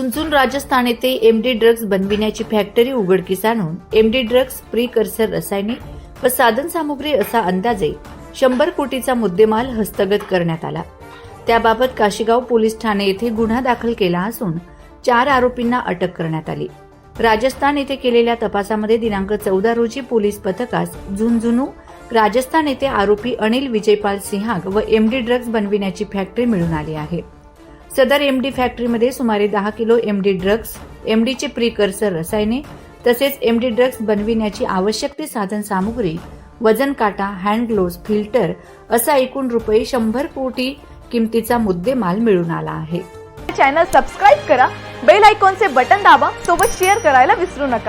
राजस्थान येथे MD drugs बनविण्याची factory उघडकीस आणून एमडी ड्रग्ज प्रिकर्सर रसायने व साधन सामुग्री असा अंदाजे शंभर कोटीचा मुद्देमाल हस्तगत करण्यात आला. त्याबाबत काशीगाव पोलीस ठाणे येथे गुन्हा दाखल केला असून चार आरोपींना अटक करण्यात आली. राजस्थान येथे केलेल्या तपासामध्ये दिनांक चौदा रोजी पोलीस पथकास झुंझुनू राजस्थान येथे आरोपी अनिल विजयपाल सिंहाग व एमडी ड्रग्ज बनविण्याची फॅक्टरी मिळून आली आहे. सदर एम डी फॅक्टरीमध्ये सुमारे दहा किलो एम डी ड्रग्ज एमडीचे प्रिकर्सर रसायने तसेच एम डी ड्रग्ज बनविण्याची आवश्यक ती साधन सामुग्री वजन काटा हँड ग्लोव्ज फिल्टर असा एकूण रुपये शंभर कोटी किमतीचा मुद्देमाल मिळून आला आहे. चॅनल सबस्क्राईब करा बेल आयकॉनचे बटन दाबा सोबत शेअर करायला विसरू नका.